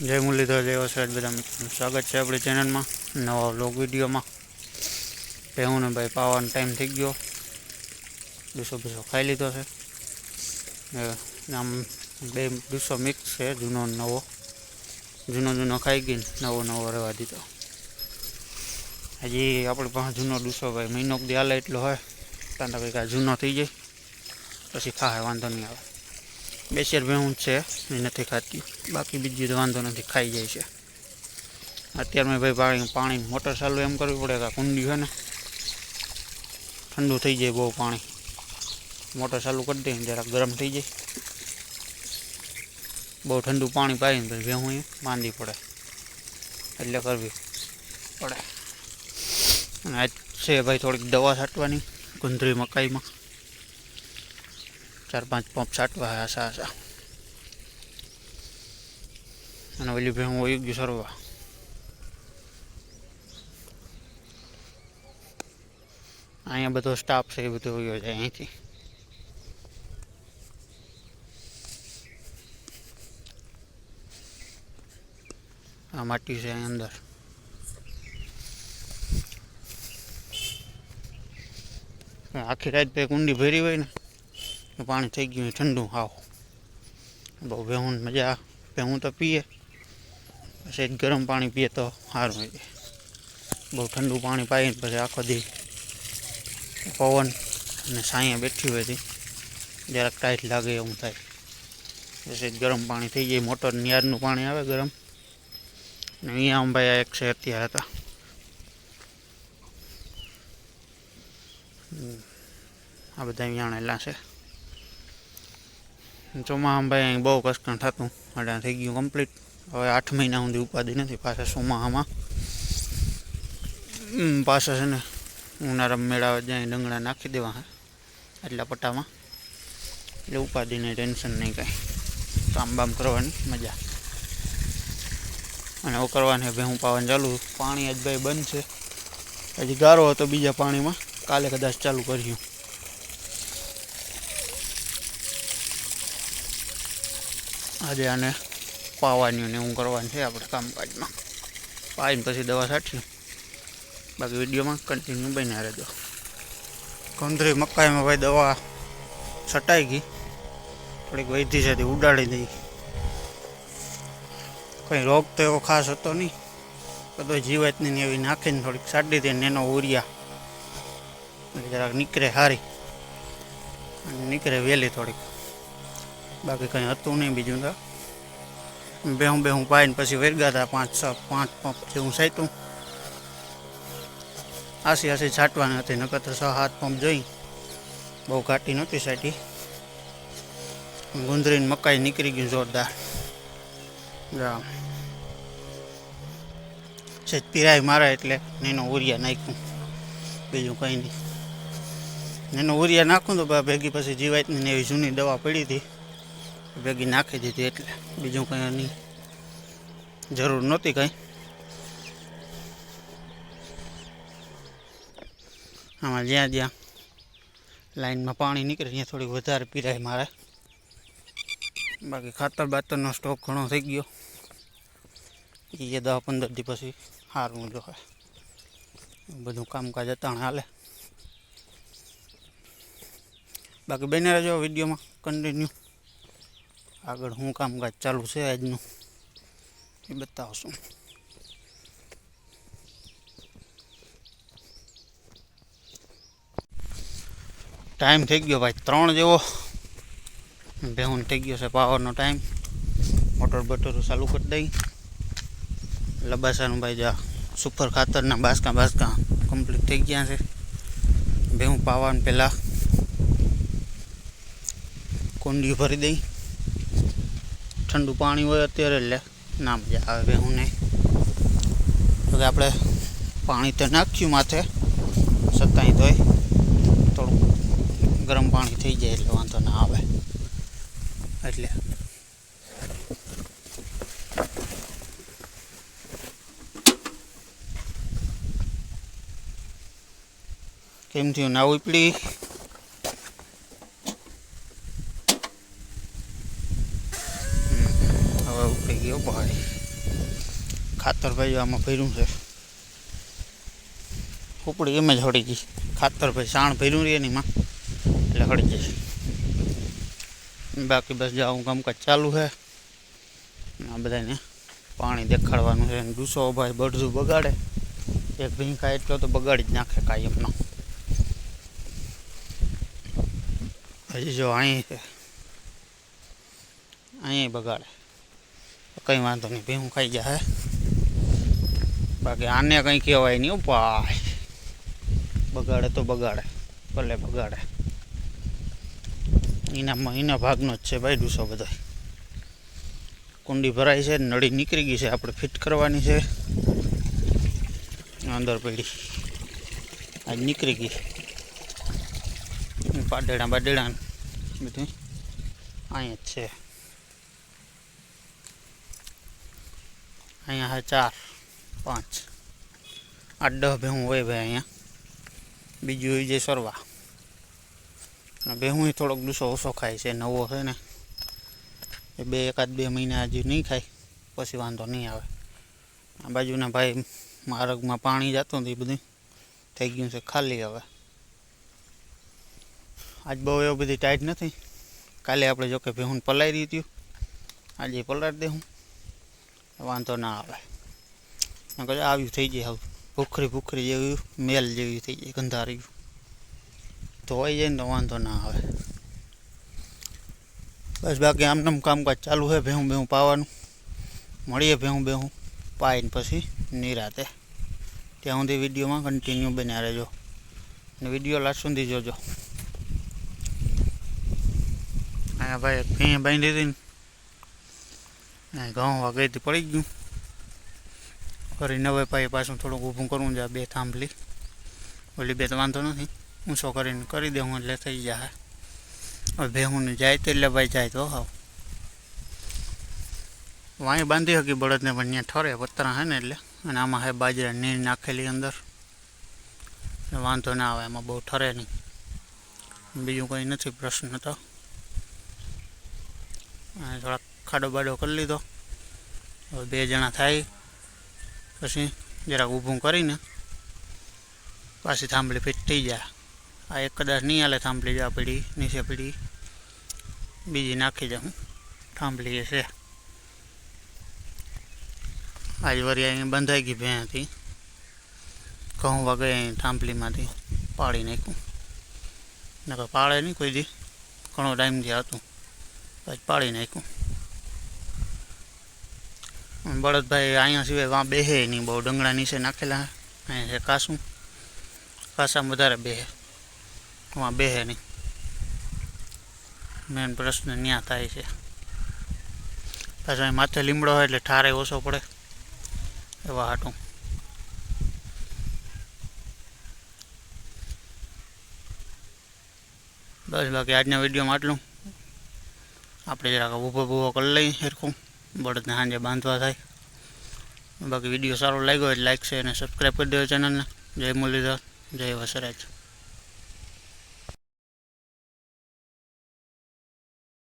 જય મુરલીધર જય વસરાજ બધા મિત્રો સ્વાગત છે આપણી ચેનલમાં, નવા વ્લોગ વિડીયોમાં. હું ને ભાઈ પાવાનો ટાઈમ થઈ ગયો. દૂસો બીસો ખાઈ લીધો છે. આમ બે દૂસો મિક્સ છે, જૂનો નવો. જૂનો જૂનો ખાઈ ગઈ નવો નવો રહેવા દીધો. હજી આપણી પાસે જૂનો દૂસો ભાઈ મહિનો દી હાલે એટલો હોય. ત્યાં તો કંઈક આ જૂનો થઈ જાય. પછી ખાય, વાંધો નહીં આવે. બે શેર ભેહું છે, એ નથી ખાતી. બાકી બીજી વાંધો નથી, ખાઈ જાય છે. અત્યારમાં ભાઈ પાણી પાણી મોટર ચાલુ એમ કરવી પડે કે કુંડી છે ને. ઠંડુ થઈ જાય બહુ પાણી. મોટર ચાલુ કરી દઈએ જરાક ગરમ થઈ જાય. બહુ ઠંડુ પાણી પાઈને પછી ભેહું એ માંદી પડે. એટલે કરવી પડે. અને આજ છે ભાઈ થોડીક દવા છાંટવાની, ગુંદરી મકાઈમાં. ચાર પાંચ પંપ છાંટવા આશા આશા અને ઓલી ભાઈ હું વહી ગયું સરવા. અહીંયા બધો સ્ટાફ છે, એ બધો વયો જાય અહીંથી. આ માટી છે અંદર. આખી રાત ભાઈ કુંડી ભરી હોય ને. પાણી થઈ ગયું ઠંડુ હાવ. બહુ ભેહું મજા ભેહું તો પીએ. પછી ગરમ પાણી પીએ તો સારું હોય. બહુ ઠંડુ પાણી પાઈને પછી આખો દી પવન અને સાંયા બેઠી હોય જરાક ટાઈટ લાગે એવું થાય. પછી ગરમ પાણી થઈ જાય. મોટર નિયારનું પાણી આવે ગરમ. અને અહીંયા આ એક છે અત્યારે હતા. આ બધા વિયાણેલા છે. ચોમાસામાં ભાઈ અહીં બહુ કસકણ થતું. એટલે થઈ ગયું કમ્પ્લીટ હવે આઠ મહિના સુધી ઉપાધિ નથી પાછા ચોમાસામાં. પાછા છે ને ઉનાળા મેળાવે જાય, ડંગળા નાખી દેવા આટલા પટ્ટામાં એટલે ઉપાધિને ટેન્શન નહીં કાંઈ. કામ બામ કરવાની મજા. અને એવું કરવાની ભેહું પાવાનું ચાલુ. પાણી આજ ભાઈ બંધ છે. હજી ગારો હતો બીજા પાણીમાં. કાલે કદાચ ચાલુ કર્યું આજે આને પાવાની ને એવું કરવાનું છે આપણે કામકાજમાં. પાઈને પછી દવા છાંટીએ. બાકી વિડીયોમાં કન્ટિન્યુ બન્યા રહેજો. કંદરી મકાઈમાં ભાઈ દવા છટાઈ ગઈ. થોડીક વૈધી છે તે ઉડાડી દઈ. કંઈ રોગ તો એવો ખાસ હતો નહીં. બધો જીવાતની એવી નાખીને થોડીક સાડી દે ને એનો ઉરિયા. જરાક નીકળે સારી અને નીકળે વહેલી થોડીક. બાકી કંઈ હતું નહીં બીજું તો. બેહું બેહું પાઈને પછી વેરગા હતા પાંચ, છ, પાંચ પંપ જેવું સાચું આસી આસી છાંટવાની હતી, નકર છ, સાત પંપ જોઈ. બહુ ઘાટી નહોતી સાટી ગુંદરીને મકાઈ નીકળી ગયું જોરદાર. જા. છે, પીરાય મારે એટલે નેનો ઉરિયા નાખ્યું. બીજું કંઈ નહીં. એનો ઉરિયા નાખું તો ભેગી પછી જીવાતની એવી જૂની દવા પડી હતી. ભેગી નાખી દીધી એટલે બીજું કંઈ એની જરૂર નહોતી કંઈ. આમાં જ્યાં જ્યાં લાઈનમાં પાણી નીકળે, ત્યાં થોડીક વધારે પીરાય મારે. બાકી ખાતર બાતરનો સ્ટોક ઘણો થઈ ગયો. એ દસ પંદર દી પછી સારું જો બધું કામકાજ અતાણ હાલે. બાકી બને રહેજો વિડીયોમાં. કન્ટિન્યુ આગળ શું કામકાજ ચાલુ છે આજનું. એ બતાવશું. ટાઈમ થઈ ગયો ભાઈ ત્રણ જેવો. ભેહુન થઈ ગયો છે પાવરનો ટાઈમ મોટર બટર ચાલુ કરી દઈ. લબાસાનું ભાઈ જા સુપર ખાતરના બાસકા બાસકા કમ્પ્લીટ થઈ ગયા છે. ભેહું પાવાનું પહેલાં. કુંડી ભરી દઈ. ઠંડુ પાણી હોય અત્યારે એટલે ના મજા આવે ભેહુંને તો કે આપણે પાણી તો નાખ્યું માથે છતાંય તોય થોડું ગરમ પાણી થઈ જાય એટલે વાંધો ના આવે. એટલે કેમ થયું? ના ઉપડી? ગયો ભાઈ ખાતર ભાઈ આમાં ભર્યું છે. ઉપડી એમ જ હળી ગઈ. ખાતર ભાઈ સાણ ભર્યું રહે એની માં એટલે હળી જશે બાકી બસ જાઉં કામકાજ ચાલુ છે. આ બધાને પાણી દેખાડવાનું છે. ગુસ્સો ભાઈ બઢું બગાડે. એક ભીં ખાય એટલો તો બગાડી જ નાખે કાયમનો. હજી જો અહીં છે. અહીં બગાડે. કંઈ વાંધો નહીં, ભીહું ખાઈ જાય બાકી આને કંઈ કહેવાય નહીં ઉપાય બગાડે તો બગાડે, ભલે બગાડે. એના એના ભાગનો જ છે ભાઈ ડૂસો બધો. કુંડી ભરાઈ છે, નળી નીકળી ગઈ છે, આપણે ફિટ કરવાની છે. અંદર પડી. આજ નીકળી ગઈ. પાડેડા બાડેડા બધું. અહીંયા જ છે. અહીંયા હા ચાર, પાંચ. આઠ, દસ ભેહું હોય ભાઈ અહીંયા. બીજું હોય જે સરવા. ભેહું થોડોક ડૂસો ઓછો ખાય છે, નવો છે ને. એ બે એકાદ બે મહિના હજી નહીં ખાય, પછી વાંધો નહીં આવે. આ બાજુના ભાઈ માર્ગમાં પાણી જતું હતું એ બધું. થઈ ગયું છે ખાલી હવે. આજ બહુ એવું બધી ટાઈટ નથી. કાલે આપણે જોકે ભેહું પલાવી દીધું આજે પલાળી દેવું વાંધો ના આવે. નકર આવ્યું થઈ જાય આવું ભૂખરી ભૂખરી જેવી, મેલ જેવી થઈ જાય ગંધારી ધોવાઈ જાય ને તો વાંધો ના આવે. બસ બાકી આમનામ કામકાજ ચાલુ છે ભેહું ભેહું પાવાનું. મળીએ ભેહું ભેહું, પાઈને પછી નિરાતે. ત્યાં સુધી વિડીયોમાં કન્ટિન્યુ બન્યા રહેજો. અને વીડિયો લાસ્ટ સુધી જોજો. અહીંયા ભાઈ ભેં બાંધી દીધી ને ઘઉં વાગેથી પડી ગયું. ફરી નવે ભાઈ પાછું થોડુંક ઊભું કરવું જાય બે થાંભલી. ઓલી બે તો વાંધો નથી. ઊંચો કરીને કરી દઉં એટલે થઈ જાય. હવે ભેહું જાય તો એટલે ભાઈ જાય તો હાવ. વાંય બાંધી હકી બળદને, પણ ત્યાં ઠરે, પતરા હે ને એટલે. અને આમાં હે બાજરા નીર નાખેલી અંદર. વાંધો ના આવે એમાં બહુ ઠરે નહીં. બીજું કંઈ નથી, પ્રશ્ન તો થોડાક ખાડો બાડો કરી લીધો. હવે બે જણા થાય. પછી જરાક ઊભું કરીને પાછી થાંભલી ફિટ થઈ જાય. આ એક કદાચ નહીં હાલે, થાંભલી જા પડી, નીચે પડી. બીજી નાખી જાઉં થાંભલી એ છે. આજ વરી અહીં બંધાઈ ગઈ ભેંથી ઘઉં વાગે અહીં થાંભલીમાંથી પાડી નાખ્યું. નકર પાડે નહીં કોઈ દી. ઘણો ટાઈમથી હતું. પછી પાડી નાખ્યું. બળદભાઈ અહીંયા સિવાય વાં બેહે નહીં, બહુ ડંગડા નીચે નાખેલા અહીંયા છે કાસું. કાસામાં વધારે બેહે. વાં બેહે નહીં. મેન પ્રશ્ન ત્યાં થાય છે. પાછો અહીં માથે લીમડો હોય એટલે ઠારે ઓછો પડે. એવા હાટું. બસ બાકી આજના વિડીયોમાં આટલું. આપણે જરાક ઊભો ભૂવો કરી લઈએ સરખું બળદને સાંજે બાંધવા થાય. બાકી વીડિયો સારો લાગ્યો હોય લાઈક છે અને સબસ્ક્રાઈબ કરી દેજો ચેનલને. જય મુરલીધર, જય વસરાજ.